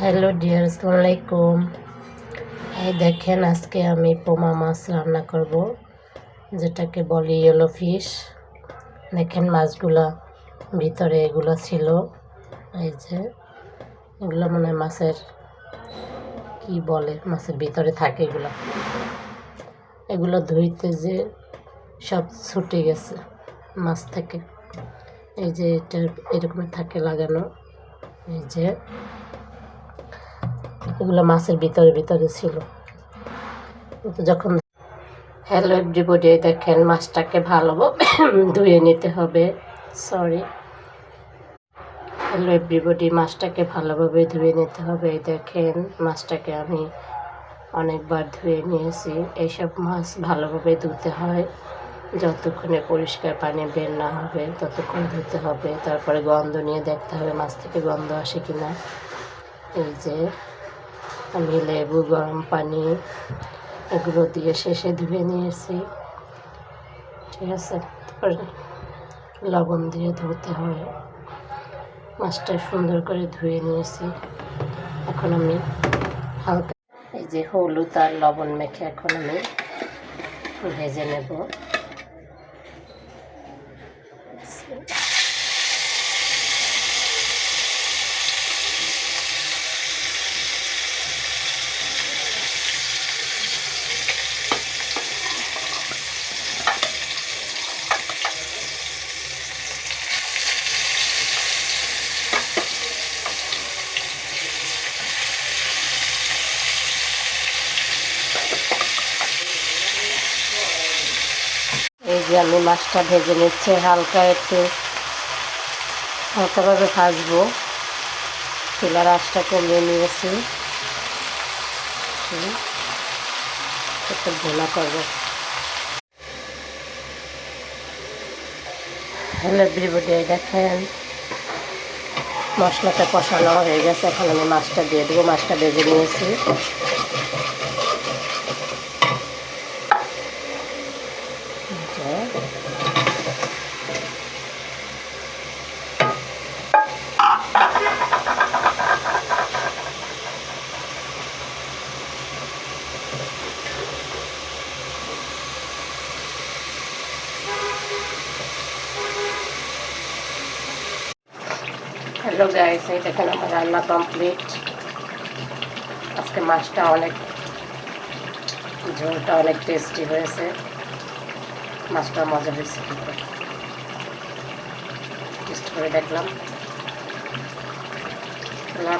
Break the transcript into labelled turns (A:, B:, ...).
A: Hello dear আলাইকুম এই দেখেন, আজকে আমি পোমা মাছ রান্না করব, যেটাকে বলি ইয়েলো ফিশ দেখেন, মাছগুলা ভিতরে এগুলো ছিল। এই যে, এগুলো মানে মাছের, কি বলে, মাছের ভিতরে থাকে এগুলো। এগুলো ধুইতে যে সব ছুটে গেছে মাছ থেকে। এই যে এটা এরকমের থাকে লাগানো। এই যে এগুলো মাছের ভিতরে ভিতরে ছিল। কিন্তু যখন হ্যালো এভরিবডি দেখেন মাছটাকে ভালোভাবে ধুয়ে নিতে হবে। সরি হ্যালো এভরিবডি মাছটাকে ভালোভাবে ধুয়ে নিতে হবে। দেখেন মাছটাকে আমি অনেকবার ধুয়ে নিয়েছি। এইসব মাছ ভালোভাবে ধুতে হয়। যতক্ষণে পরিষ্কার পানি বের না হবে, ততক্ষণ ধুতে হবে। তারপরে গন্ধ নিয়ে দেখতে হবে মাছ থেকে গন্ধ আসে কিনা। এই যে আমি লেবু, গরম পানি এগুলো দিয়ে শেষে ধুয়ে নিয়েছি। ঠিক আছে? তারপরে লবণ দিয়ে ধুতে হয়। মাছটা সুন্দর করে ধুয়ে নিয়েছি। এখন আমি হালকা এই যে হলুদ আর লবণ মেখে এখন আমি ভেজে নেব এই যে আমি মাছটা ভেজে নিচ্ছি, হালকা একটু হালকাভাবে ভাজবো। চুলার আঁচটা কমিয়ে নিয়েছি। একটু ভোলা করব। হ্যালো বিরিবডি দেখেন মশলাটা কষানো হয়ে গেছে। এখন আমি মাছটা দিয়ে দেবো। মাছটা ভেজে নিয়েছি এই যে। হ্যালো গাইস এই দেখেন আমার রান্না কমপ্লিট আজকে মাছটা অনেক ঝোলটা অনেক টেস্টি হয়েছে মাছটা মজা হয়েছে খেতে টেস্ট করে দেখলাম। আল্লাহ